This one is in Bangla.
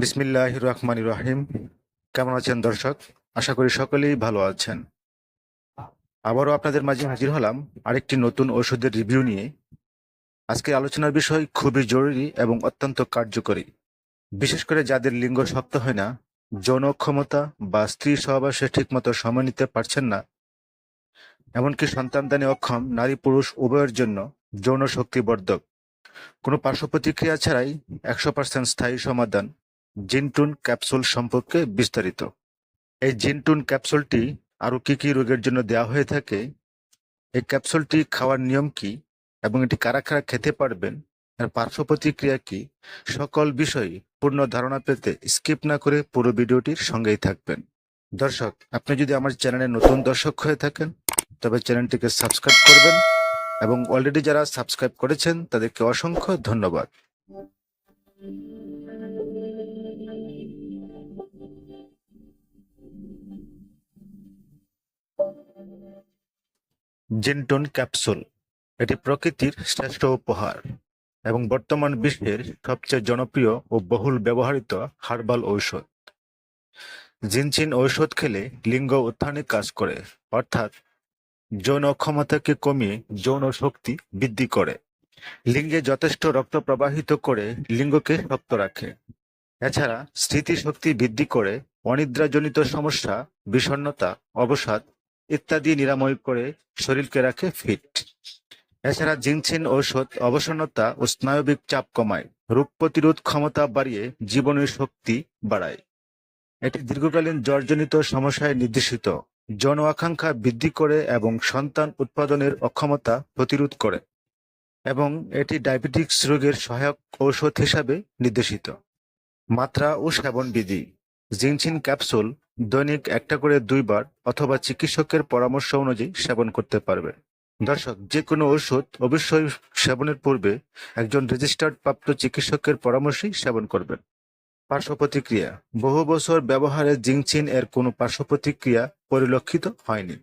বিসমিল্লাহ রহমান রহিম। কেমন আছেন দর্শক? আশা করি সকলেই ভালো আছেন। আবারও আপনাদের মাঝে হাজির হলাম আরেকটি নতুন ওষুধের রিভিউ নিয়ে। আজকে আলোচনার বিষয় খুবই জরুরি এবং অত্যন্ত কার্যকরী। বিশেষ করে যাদের লিঙ্গ শক্ত হয় না, যৌন ক্ষমতা বা স্ত্রী সহবাসে ঠিকমতো সময় নিতে পারছেন না, এমনকি সন্তানদানে অক্ষম, নারী পুরুষ উভয়ের জন্য যৌন শক্তিবর্ধক কোনো পার্শ্ব প্রতিক্রিয়া ছাড়াই একশো পার্সেন্ট স্থায়ী সমাধান জিনটুন ক্যাপসুল সম্পর্কে বিস্তারিত। এই জিনটুন ক্যাপসুলটি আরও কি কি রোগের জন্য দেওয়া হয়ে থাকে? এই ক্যাপসুলটি খাওয়ার নিয়ম কি? এবং এটি কারা কারা খেতে পারবেন? এর পার্শ্ব প্রতিক্রিয়া কি? সকল বিষয়ে পূর্ণ ধারণা পেতে স্কিপ না করে পুরো ভিডিওটির সঙ্গেই থাকবেন। দর্শক, আপনি যদি আমার চ্যানেলে নতুন দর্শক হয়ে থাকেন, তবে চ্যানেলটিকে সাবস্ক্রাইব করবেন এবং অলরেডি যারা সাবস্ক্রাইব করেছেন, তাদেরকে অসংখ্য ধন্যবাদ। জিনটন ক্যাপসুল এটি প্রকৃতির শ্রেষ্ঠ উপহার এবং বর্তমান বিশ্বের সবচেয়ে জনপ্রিয় ও বহুল ব্যবহৃত হার্বাল ঔষধ। জিনচিন ঔষধ খেলে লিঙ্গ উত্থানে কাজ করে, অর্থাৎ যৌন ক্ষমতাকে কমিয়ে যৌন শক্তি বৃদ্ধি করে। লিঙ্গে যথেষ্ট রক্ত প্রবাহিত করে লিঙ্গকে শক্ত রাখে। এছাড়া স্মৃতিশক্তি বৃদ্ধি করে অনিদ্রাজনিত সমস্যা, বিষণ্ণতা, অবসাদ ইত্যাদি নিরাময় করে শরীরকে রাখে ফিট এছাড়া জিনছিন ঔষধ, অবসন্নতা ও স্নায়বিক চাপ কমায়। রোগ প্রতিরোধ ক্ষমতা বাড়িয়ে জীবনের শক্তি বাড়ায়। এটি দীর্ঘকালীন জ্বরজনিত সমস্যায় নির্দেশিত। যৌন আকাঙ্ক্ষা বৃদ্ধি করে এবং সন্তান উৎপাদনের অক্ষমতা প্রতিরোধ করে এবং এটি ডায়াবেটিক্স রোগের সহায়ক ঔষধ হিসাবে নির্দেশিত। মাত্রা ও সেবন বিধি জিনছিন ক্যাপসুল দৈনিক একটা করে দুইবার অথবা চিকিৎসকের পরামর্শ অনুযায়ী সেবন করতে পারবে। দর্শক যে কোনো ওষুধ অবশ্যই সেবনের পূর্বে একজন রেজিস্টার্ড প্রাপ্ত চিকিৎসকের পরামর্শই সেবন করবেন। পার্শ্ব প্রতিক্রিয়া, বহু বছর ব্যবহারে জিংচিন এর কোনো পার্শ্ব প্রতিক্রিয়া পরিলক্ষিত হয়নি।